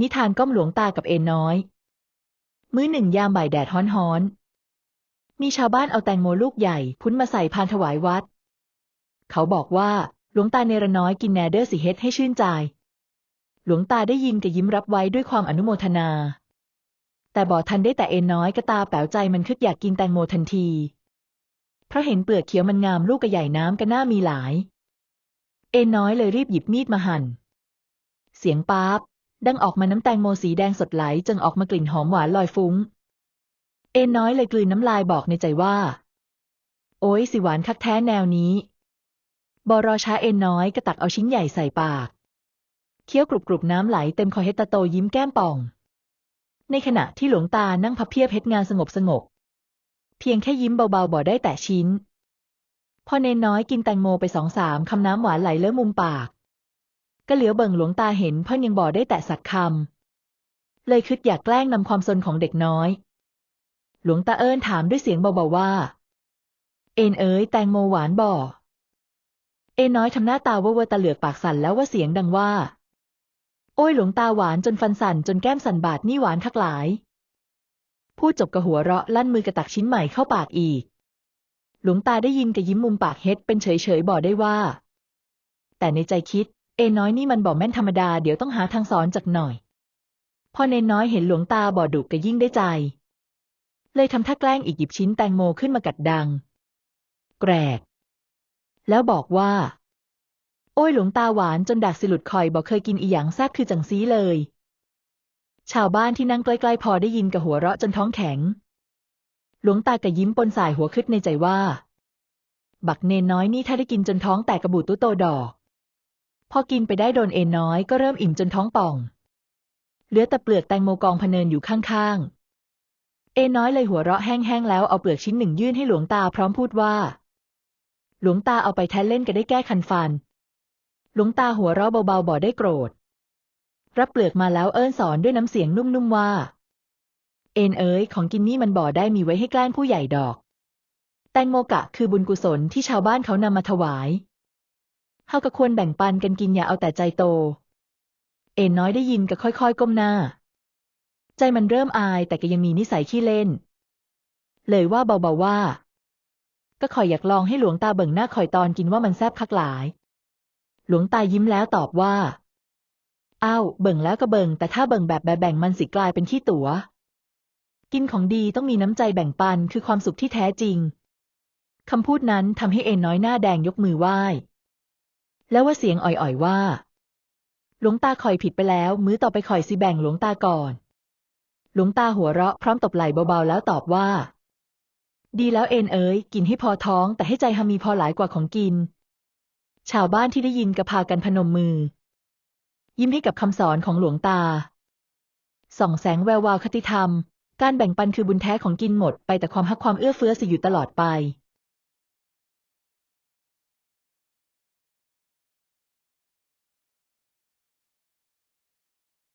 นิทานก้มหลวงตากับเอนน้อย มื้อหนึ่งยามบ่ายแดดฮ้อนๆ มีชาวบ้านเอาแตงโมลูกใหญ่ พุ้นมาใส่พานถวายวัด เขาบอกว่าหลวงตาเนรน้อยกินแนเดอร์สิเฮ็ดให้ชื่นใจ หลวงตาได้ยินก็ยิ้มรับไว้ด้วยความอนุโมทนา แต่บอกทันได้แต่เอนน้อยก็ตาแป๋วใจมันคึกอยากกินแตงโมทันที เพราะเห็นเปลือกเขียวมันงามลูกกระใหญ่น้ำก็น่ามีหลาย เอนน้อยเลยรีบหยิบมีดมาหั่น เสียงป๊าบ ดังออกมาน้ำแตงโมสีแดงสดไหลจึงออกมากลิ่นหอมหวานลอยฟุ้ง เอ็นน้อยเลยกลืนน้ำลายบอกในใจว่า โอ้ยสิหวานคักแท้แนวนี้ บอรอช้าเอ็นน้อยก็ตักเอาชิ้นใหญ่ใส่ปาก เคี้ยวกรุบกรุบน้ำไหลเต็มคอเฮตตาโตยิ้มแก้มป่อง ในขณะที่หลวงตานั่งพับเพียบเพชรงานสงบสงบเพียงแค่ยิ้มเบาๆบ่ได้แต่ชิ้น พอเนนน้อยกินแตงโมไปสองสามคำน้ำหวานไหลเลอะมุมปาก ก็เหลียวเบิ่งหลวงตาเห็นเพิ่นยังบอได้แต่สักคำ เลยคิดอยากแกล้งนำความสนของเด็กน้อย หลวงตาเอิญถามด้วยเสียงเบาๆว่า เอ็นเอ๋ยแตงโมหวานบ่เอ็นน้อยทำหน้าตาเว่อร์ตาเหลือกปากสั่นแล้วว่าเสียงดังว่า โอ้ยหลวงตาหวานจนฟันสั่นจนแก้มสั่นบาดนี่หวานคักหลายพูดจบกระหัวเราะลั่นมือกระตักชิ้นใหม่เข้าปากอีก หลวงตาได้ยินกระยิ้มมุมปากเฮ็ดเป็นเฉยๆบอกได้ว่า แต่ในใจคิด เอนน้อยนี่มันบอกแม่นธรรมดาเดี๋ยวต้องหาทางสอนจากหน่อย พอเนนน้อยเห็นหลวงตาบ่ดุก็ยิ่งได้ใจ เลยทำท่าแกล้งอีกหยิบชิ้นแตงโมขึ้นมากัดดัง แกรก แล้วบอกว่า โอ้ยหลวงตาหวานจนดักสิหลุดคอยบอกเคยกินอีหยังแซ่บคือจังซีเลย ชาวบ้านที่นั่งใกล้ๆพอได้ยินกับหัวเราะจนท้องแข็ง หลวงตากะยิ้มปนสายหัวคึดในใจว่า บักเนนน้อยนี่ถ้าได้กินจนท้องแตกกระบูดตุ้โตดอก พอกินไปได้โดนเอนน้อยก็เริ่มอิ่มจนท้องป่อง เหลือแต่เปลือกแตงโมกองพเนินอยู่ข้างๆ เอนน้อยเลยหัวเราะแห้งๆแล้วเอาเปลือกชิ้นหนึ่งยื่นให้หลวงตาพร้อมพูดว่า หลวงตาเอาไปแทนเล่นก็ได้แก้คันฟัน หลวงตาหัวเราะเบาๆบอได้โกรธ รับเปลือกมาแล้วเอิ้นสอนด้วยน้ำเสียงนุ่มๆว่า เอนเอ๋ยของกินนี่มันบ่อได้มีไว้ให้แกล้งผู้ใหญ่ดอก แตงโมกะคือบุญกุศลที่ชาวบ้านเขานำมาถวาย เฮาก็ควรแบ่งปันกันกินอย่าเอาแต่ใจโต เอ็นน้อยได้ยินก็ค่อยๆ ก้มหน้า ใจมันเริ่มอายแต่ก็ยังมีนิสัยขี้เล่น เลยว่าเบาๆว่า ก็คอยอยากลองให้หลวงตาเบิ่งหน้าคอยตอนกินว่ามันแซ่บคักหลาย หลวงตายิ้มแล้วตอบว่าอ้าวเบิ่งแล้วก็เบิ่งแต่ถ้าเบิ่งแบบแบ่งมันสิกลายเป็นขี้ตัวกินของดีต้องมีน้ำใจแบ่งปันคือความสุขที่แท้จริงคำพูดนั้นทำให้เอ็นน้อยหน้าแดงยกมือไหว้ แล้วว่าเสียงอ่อยๆว่า หลวงตาคอยผิดไปแล้ว มื้อต่อไปคอยสิแบ่งหลวงตาก่อน หลวงตาหัวเราะพร้อมตบไหล่เบาๆแล้วตอบว่า ดีแล้วเอ็นเอ๋ยกินให้พอท้อง แต่ให้ใจฮามีพอหลายกว่าของกิน ชาวบ้านที่ได้ยินก็พากันพนมมือ ยิ้มให้กับคำสอนของหลวงตาส่องแสงแวววาวคติธรรม การแบ่งปันคือบุญแท้ของกินหมด ไปแต่ความฮักความเอื้อเฟื้อสิอยู่ตลอดไป